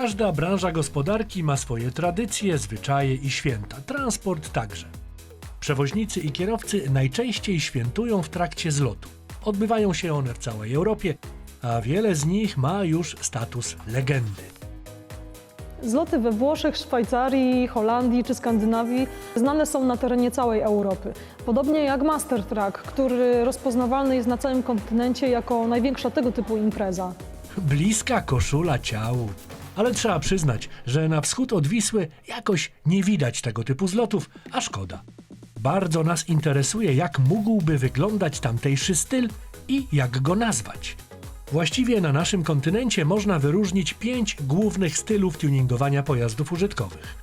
Każda branża gospodarki ma swoje tradycje, zwyczaje i święta, transport także. Przewoźnicy i kierowcy najczęściej świętują w trakcie zlotu. Odbywają się one w całej Europie, a wiele z nich ma już status legendy. Zloty we Włoszech, Szwajcarii, Holandii czy Skandynawii znane są na terenie całej Europy. Podobnie jak Master Track, który rozpoznawalny jest na całym kontynencie jako największa tego typu impreza. Bliska koszula ciału. Ale trzeba przyznać, że na wschód od Wisły jakoś nie widać tego typu zlotów, a szkoda. Bardzo nas interesuje, jak mógłby wyglądać tamtejszy styl i jak go nazwać. Właściwie na naszym kontynencie można wyróżnić pięć głównych stylów tuningowania pojazdów użytkowych.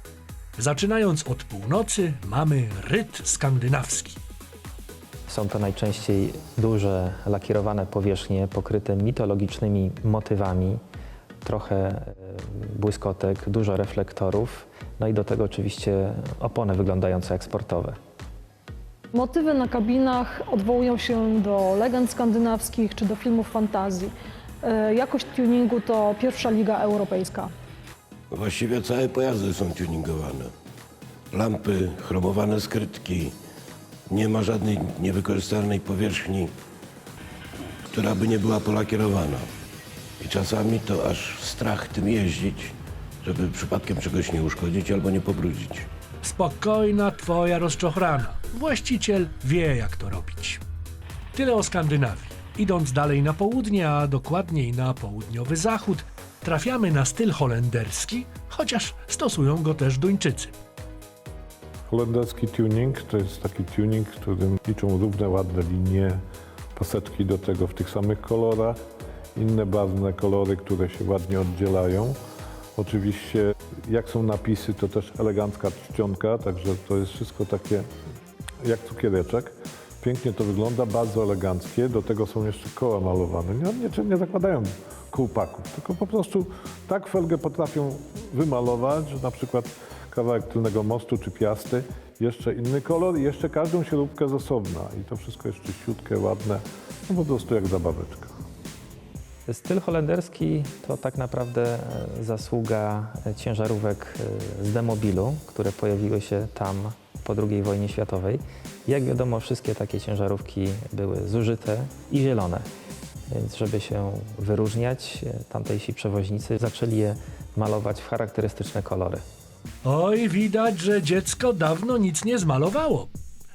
Zaczynając od północy, mamy ryt skandynawski. Są to najczęściej duże, lakierowane powierzchnie pokryte mitologicznymi motywami, trochę e, błyskotek, dużo reflektorów, no i do tego oczywiście opony wyglądające jak sportowe. Motywy na kabinach odwołują się do legend skandynawskich czy do filmów fantazji. E, Jakość tuningu to pierwsza liga europejska. Właściwie całe pojazdy są tuningowane. Lampy, chromowane skrytki. Nie ma żadnej niewykorzystanej powierzchni, która by nie była polakierowana. I czasami to aż strach tym jeździć, żeby przypadkiem czegoś nie uszkodzić albo nie pobrudzić. Spokojna twoja rozczochrana. Właściciel wie, jak to robić. Tyle o Skandynawii. Idąc dalej na południe, a dokładniej na południowy zachód, trafiamy na styl holenderski, chociaż stosują go też Duńczycy. Holenderski tuning to jest taki tuning, w którym liczą równe, ładne linie, posetki do tego w tych samych kolorach, inne barwne kolory, które się ładnie oddzielają. Oczywiście jak są napisy, to też elegancka czcionka, także to jest wszystko takie jak cukiereczek. Pięknie to wygląda, bardzo eleganckie. Do tego są jeszcze koła malowane. Nie, nie, zakładają kołpaków, tylko po prostu tak felgę potrafią wymalować, że na przykład kawałek tylnego mostu czy piasty, jeszcze inny kolor i jeszcze każdą śrubkę z osobna. I to wszystko jest czyściutkie, ładne, no po prostu jak zabaweczka. Styl holenderski to tak naprawdę e, zasługa e, ciężarówek e, z demobilu, które pojawiły się tam po II wojnie światowej. Jak wiadomo, wszystkie takie ciężarówki były zużyte i zielone. Więc żeby się wyróżniać, tamtejsi przewoźnicy zaczęli je malować w charakterystyczne kolory. Oj, widać, że dziecko dawno nic nie zmalowało.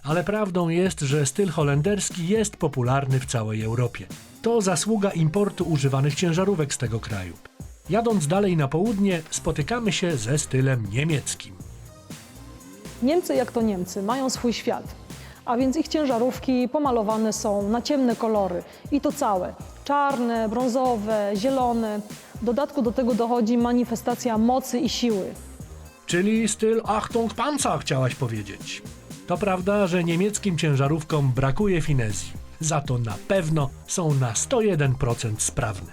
Ale prawdą jest, że styl holenderski jest popularny w całej Europie. To zasługa importu używanych ciężarówek z tego kraju. Jadąc dalej na południe, spotykamy się ze stylem niemieckim. Niemcy jak to Niemcy mają swój świat, a więc ich ciężarówki pomalowane są na ciemne kolory i to całe. Czarne, brązowe, zielone. W dodatku do tego dochodzi manifestacja mocy i siły. Czyli styl Achtung Panzer chciałaś powiedzieć. To prawda, że niemieckim ciężarówkom brakuje finezji. Za to na pewno są na 101% sprawne.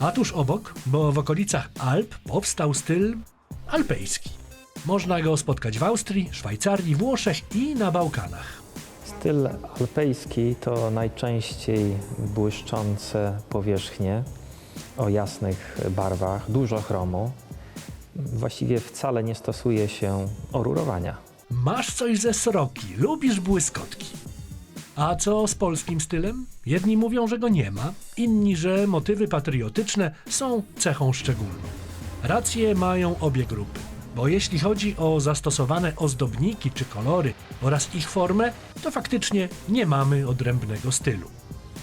A tuż obok, bo w okolicach Alp powstał styl alpejski. Można go spotkać w Austrii, Szwajcarii, Włoszech i na Bałkanach. Styl alpejski to najczęściej błyszczące powierzchnie o jasnych barwach, dużo chromu. Właściwie wcale nie stosuje się orurowania. Masz coś ze sroki, lubisz błyskotki. A co z polskim stylem? Jedni mówią, że go nie ma, inni, że motywy patriotyczne są cechą szczególną. Racje mają obie grupy, bo jeśli chodzi o zastosowane ozdobniki czy kolory oraz ich formę, to faktycznie nie mamy odrębnego stylu.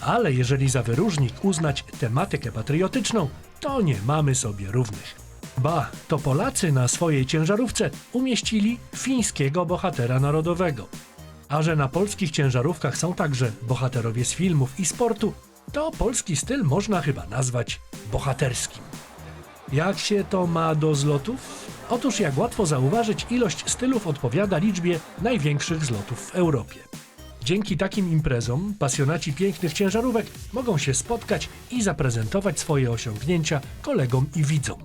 Ale jeżeli za wyróżnik uznać tematykę patriotyczną, to nie mamy sobie równych. Ba, to Polacy na swojej ciężarówce umieścili fińskiego bohatera narodowego. A że na polskich ciężarówkach są także bohaterowie z filmów i sportu, to polski styl można chyba nazwać bohaterskim. Jak się to ma do zlotów? Otóż jak łatwo zauważyć, ilość stylów odpowiada liczbie największych zlotów w Europie. Dzięki takim imprezom pasjonaci pięknych ciężarówek mogą się spotkać i zaprezentować swoje osiągnięcia kolegom i widzom.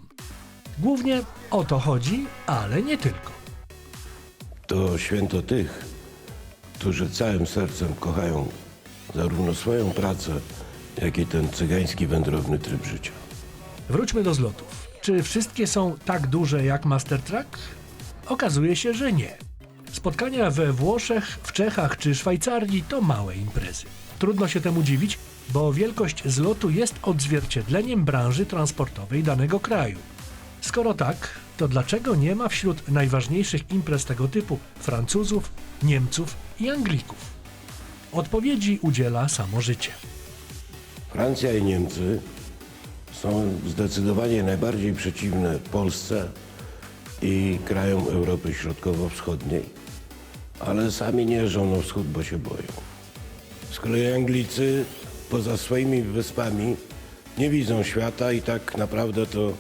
Głównie o to chodzi, ale nie tylko. To święto tych, którzy całym sercem kochają zarówno swoją pracę, jak i ten cygański wędrowny tryb życia. Wróćmy do zlotów. Czy wszystkie są tak duże jak Master Truck? Okazuje się, że nie. Spotkania we Włoszech, w Czechach czy Szwajcarii to małe imprezy. Trudno się temu dziwić, bo wielkość zlotu jest odzwierciedleniem branży transportowej danego kraju. Skoro tak, to dlaczego nie ma wśród najważniejszych imprez tego typu Francuzów, Niemców i Anglików? Odpowiedzi udziela samo życie. Francja i Niemcy są zdecydowanie najbardziej przeciwne Polsce i krajom Europy Środkowo-Wschodniej, ale sami nie jeżdżą na wschód, bo się boją. Z kolei Anglicy poza swoimi wyspami nie widzą świata i tak naprawdę to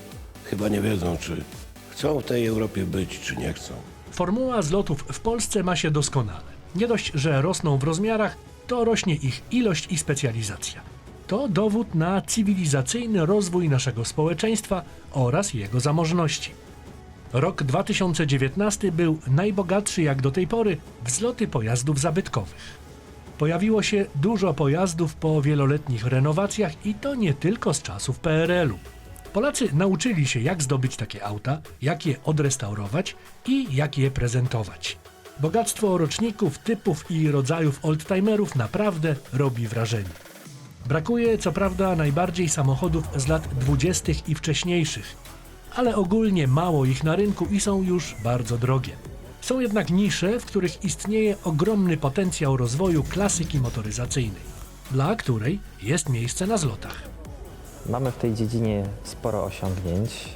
chyba nie wiedzą, czy chcą w tej Europie być, czy nie chcą. Formuła zlotów w Polsce ma się doskonale. Nie dość, że rosną w rozmiarach, to rośnie ich ilość i specjalizacja. To dowód na cywilizacyjny rozwój naszego społeczeństwa oraz jego zamożności. Rok 2019 był najbogatszy jak do tej pory w zloty pojazdów zabytkowych. Pojawiło się dużo pojazdów po wieloletnich renowacjach i to nie tylko z czasów PRL-u. Polacy nauczyli się, jak zdobyć takie auta, jak je odrestaurować i jak je prezentować. Bogactwo roczników, typów i rodzajów oldtimerów naprawdę robi wrażenie. Brakuje co prawda najbardziej samochodów z lat 20. i wcześniejszych, ale ogólnie mało ich na rynku i są już bardzo drogie. Są jednak nisze, w których istnieje ogromny potencjał rozwoju klasyki motoryzacyjnej, dla której jest miejsce na zlotach. Mamy w tej dziedzinie sporo osiągnięć.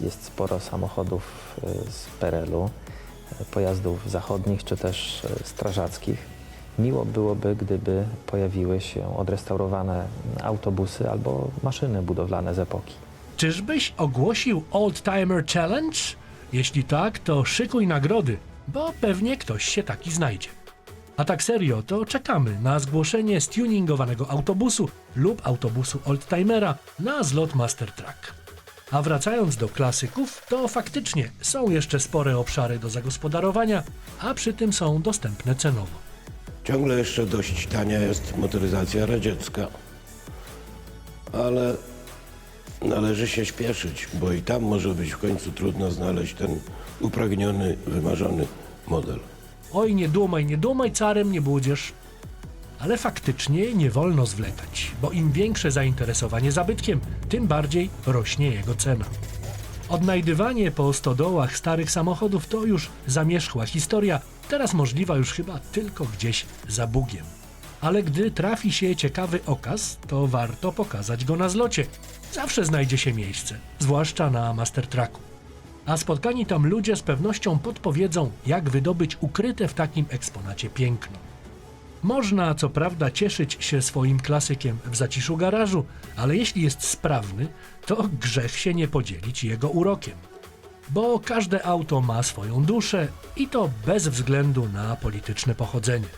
Jest sporo samochodów y, z PRL-u, y, pojazdów zachodnich czy też y, strażackich. Miło byłoby, gdyby pojawiły się odrestaurowane autobusy albo maszyny budowlane z epoki. Czyżbyś ogłosił Old Timer Challenge? Jeśli tak, to szykuj nagrody, bo pewnie ktoś się taki znajdzie. A tak serio, to czekamy na zgłoszenie stuningowanego autobusu lub autobusu Oldtimera na zlot Master Truck. A wracając do klasyków, to faktycznie są jeszcze spore obszary do zagospodarowania, a przy tym są dostępne cenowo. Ciągle jeszcze dość tania jest motoryzacja radziecka, ale należy się śpieszyć, bo i tam może być w końcu trudno znaleźć ten upragniony, wymarzony model. Oj, nie dumaj, nie dumaj, carem nie budziesz. Ale faktycznie nie wolno zwlekać, bo im większe zainteresowanie zabytkiem, tym bardziej rośnie jego cena. Odnajdywanie po stodołach starych samochodów to już zamierzchła historia, teraz możliwa już chyba tylko gdzieś za Bugiem. Ale gdy trafi się ciekawy okaz, to warto pokazać go na zlocie. Zawsze znajdzie się miejsce, zwłaszcza na Master Trucku a spotkani tam ludzie z pewnością podpowiedzą, jak wydobyć ukryte w takim eksponacie piękno. Można co prawda cieszyć się swoim klasykiem w zaciszu garażu, ale jeśli jest sprawny, to grzech się nie podzielić jego urokiem. Bo każde auto ma swoją duszę i to bez względu na polityczne pochodzenie.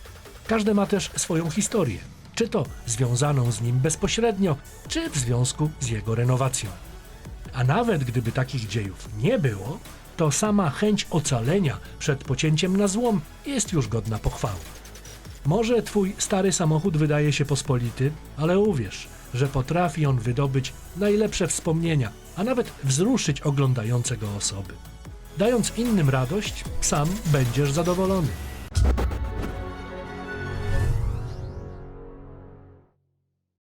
Każde ma też swoją historię, czy to związaną z nim bezpośrednio, czy w związku z jego renowacją. A nawet gdyby takich dziejów nie było, to sama chęć ocalenia przed pocięciem na złom jest już godna pochwały. Może twój stary samochód wydaje się pospolity, ale uwierz, że potrafi on wydobyć najlepsze wspomnienia, a nawet wzruszyć oglądające go osoby. Dając innym radość, sam będziesz zadowolony.